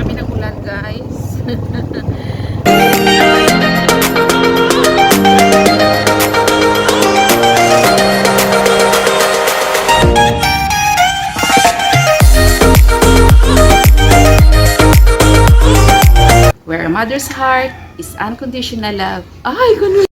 kami ng ulan guys. Where a mother's heart is unconditional love. Ay, ganun.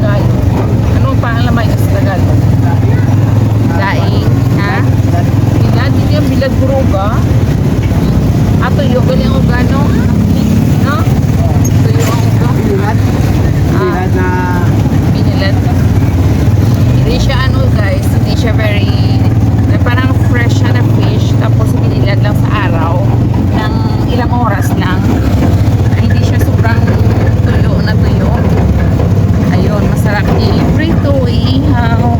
Tagalog? Anong paalamay ka sa Tagalog? Daing, ha? Bilad, hindi ang bilad buruga. Ato yung galing o gano? No? Ito yung ang uga? Bilad? Bilad na... Binilad? Hindi siya ano guys, hindi siya very... Parang fresh siya na fish, tapos binilad lang sa araw ng ilang oras lang. masarap i-prito, ihaw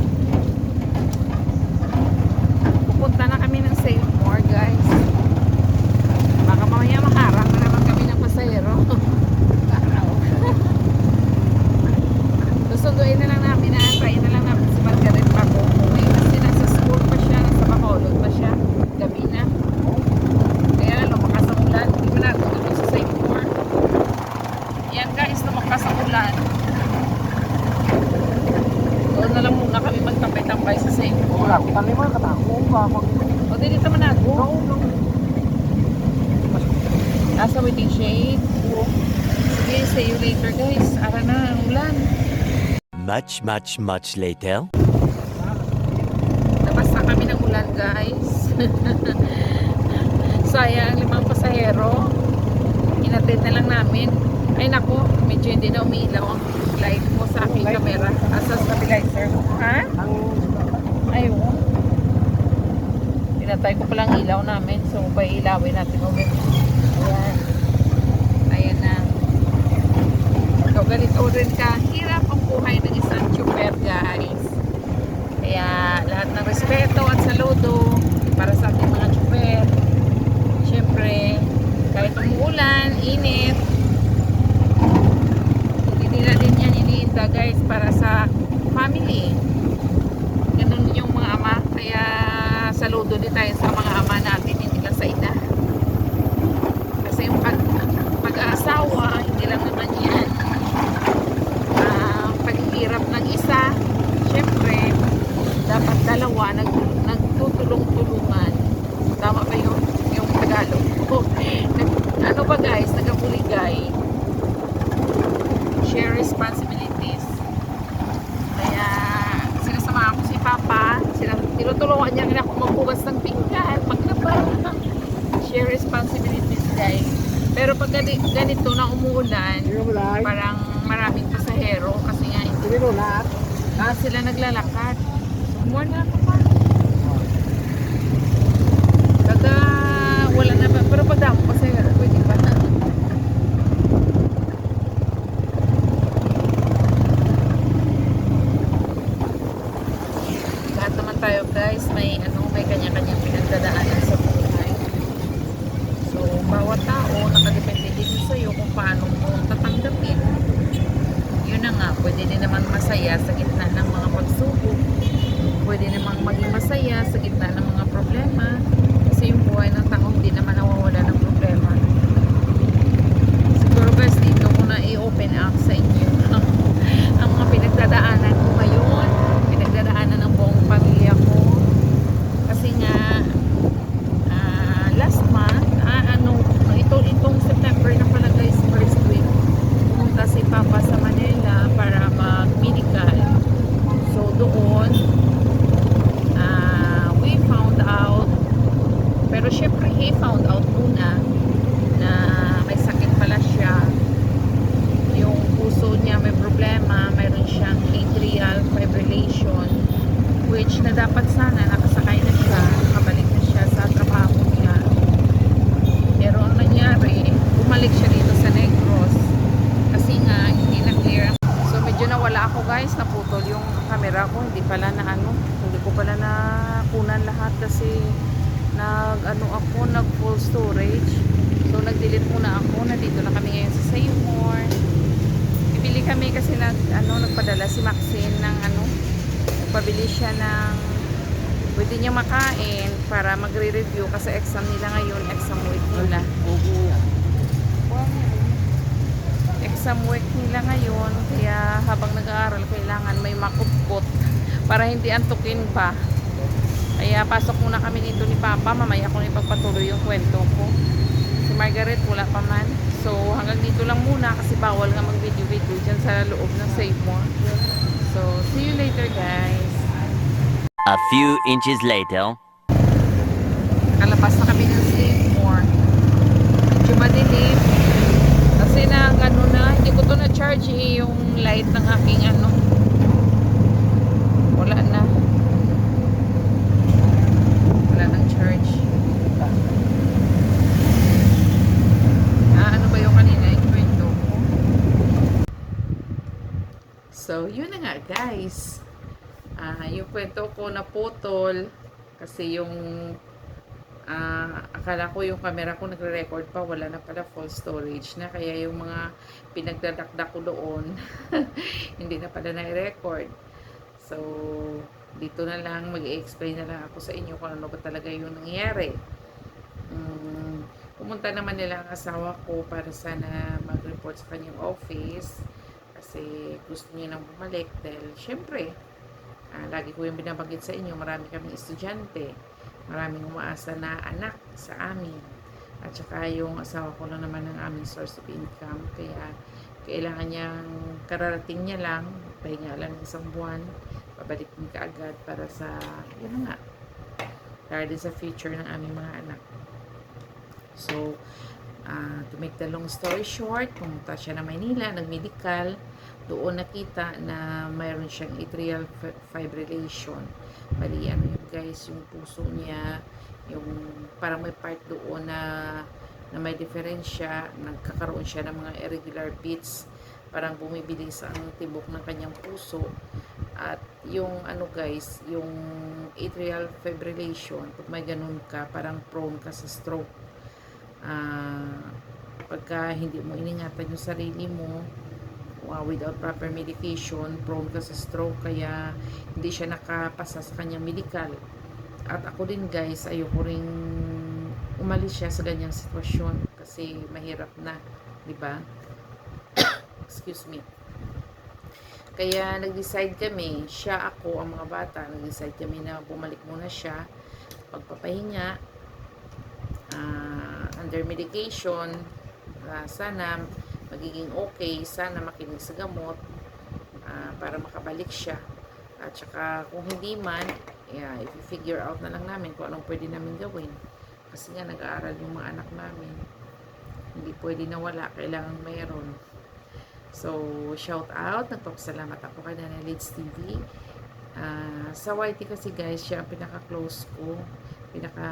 Wala, tali mo, katako ka. O, di dito man ako. Nasa waiting shade. Sige, see you later guys. Ara na, ang ulan. Much, much, much later. Labas na kami ng ulan guys. Sayang, limang pasahero. Inatid na lang namin. Ay nako, medyo hindi na umiilaw ang light mo sa aking camera. Asa stabilizer mo. Ha? Ang Ayun. Pinatay ko palang ilaw namin. So, pailawin natin ulit. Ayan. Ayan na. So, ganito rin ka. Hirap ang buhay ng isang chuper, guys. Kaya, lahat ng respeto at saludo para sa ating mga chuper. Siyempre, kahit umuulan, init, hindi nila din yan iniinda, guys, para sa family yung mga ama. Kaya saludo din tayo sa mga ama natin hindi lang sa ina. Kasi yung pag, pag-aasawa hindi lang naman yan. Ah, paghihirap ng isa syempre dapat dalawa nag, nagtutulong-tulungan. Tama ba yun? yung Tagalog? Ano ba guys? Nagabuligay share responsibilities kaya sinasamahan ko si Papa. Sila, tinutulungan niya rin ako magbukas ng pinggan, maglaba. Share responsibilities guys. Pero pag gani- ganito na umuulan, parang maraming pasahero kasi nga Hindi ah, sila naglalakad. More na ako pa. Kada wala na ba, pero pag damo pasahero, pwede pa. lahat naman tayo guys may ano may kanya-kanyang pinagdadaanan sa buhay so bawat tao nakadepende din sa iyo kung paano mo tatanggapin yun na nga pwede din naman masaya sa gitna ng mga pagsubok pwede namang maging masaya sa gitna ng mga problema kasi yung buhay ng tao hindi naman nawawala ng problema siguro guys dito ko na i-open up sa inyo ang mga pinagdadaanan ko ngayon pinagdadaanan ng buong pamilya ko kasi nga ah, last month ah, ano ito itong September na pala guys first week pumunta si Papa sa Manila para mag medical so doon ah, we found out pero syempre he found out muna na may sakit pala siya yung puso niya may problema, mayroon siyang atrial fibrillation which na dapat sana nakasakay na siya, nakabalik na siya sa trabaho niya. Pero ang nangyari, bumalik siya dito sa Negros kasi nga hindi na clear. So medyo nawala ako guys, naputol yung camera ko, hindi pala na ano, hindi ko pala na kunan lahat kasi nag ano ako, nag full storage. So nag-delete muna ako, nandito na kami ngayon sa Seymour. Bibili kami kasi nag, ano, nagpadala si Maxine ng ano, nagpabili siya ng pwede niya makain para magre-review kasi exam nila ngayon, exam week nila. Oo yan. Exam week nila ngayon, kaya habang nag-aaral kailangan may makupkot para hindi antukin pa. Kaya pasok muna kami dito ni Papa, mamaya ko ipagpatuloy yung kwento ko. Si Margaret wala pa man. So hanggang dito lang muna kasi bawal nga mag-video-video dyan sa loob ng Save More. So see you later guys. A few inches later. Kalabas na kami ng Save More. Medyo madilim. Kasi na ano na, hindi eh, yung light ng aking ano. Wala na. Wala nang charge. Ah, ano ba yung kanina yung kwento? So, yun na nga guys. Ah, yung kwento ko na putol kasi yung ah, akala ko yung camera ko nagre-record pa, wala na pala full storage na kaya yung mga pinagdadakdak ko doon hindi na pala na-record. So, dito na lang mag-explain na lang ako sa inyo kung ano ba talaga yung nangyari. Mm, pumunta naman nila ang asawa ko para sana mag-report sa kanyang office kasi gusto niya nang bumalik dahil syempre ah, lagi ko yung binabanggit sa inyo marami kaming estudyante maraming umaasa na anak sa amin. At saka yung asawa ko lang naman ang aming source of income. Kaya kailangan niyang kararating niya lang pahinga lang ng isang buwan pabalik din kaagad para sa yun nga para din sa future ng aming mga anak. So ah, to make the long story short pumunta siya na Maynila nag-medical doon nakita na mayroon siyang atrial fi- fibrillation. Bali ano yun guys yung puso niya yung parang may part doon na na may diferensya nagkakaroon siya ng mga irregular beats parang bumibilis ang tibok ng kanyang puso. At yung ano guys yung atrial fibrillation pag may ganun ka parang prone ka sa stroke. Ah pagka hindi mo iningatan yung sarili mo uh, without proper medication, prone ka sa stroke, kaya hindi siya nakapasa sa kanyang medical. At ako din guys, ayoko ring umalis siya sa ganyang sitwasyon kasi mahirap na, di ba? Excuse me. Kaya nag-decide kami, siya ako, ang mga bata, nag-decide kami na bumalik muna siya, pagpapahinga, ah, under medication, ah, sana magiging okay, sana makinig sa gamot ah, para makabalik siya. At saka kung hindi man, yeah, if figure out na lang namin kung anong pwede namin gawin. Kasi nga nag-aaral yung mga anak namin. Hindi pwede na wala, kailangan mayroon. So, shout out. Nagpapasalamat ako kay Nana Lids TV. Ah, sa YT kasi guys, siya ang pinaka-close ko. Pinaka,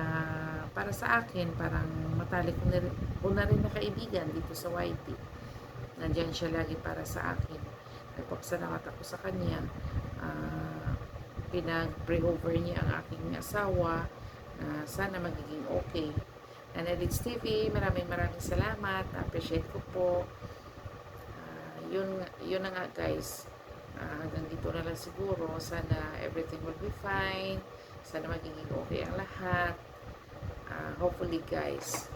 para sa akin, parang matalik ko na rin, ko na rin na kaibigan dito sa YT. Nandyan siya lagi para sa akin. Nagpapasalamat ako sa kanya. Ah, pinag-pray over niya ang aking asawa. na sana magiging okay. Nana Lids TV, maraming maraming salamat. Appreciate ko po. Ah, yun, yun na nga guys. Ah, hanggang dito na lang siguro. Sana everything will be fine. Sana magiging okay ang lahat. Ah, hopefully guys.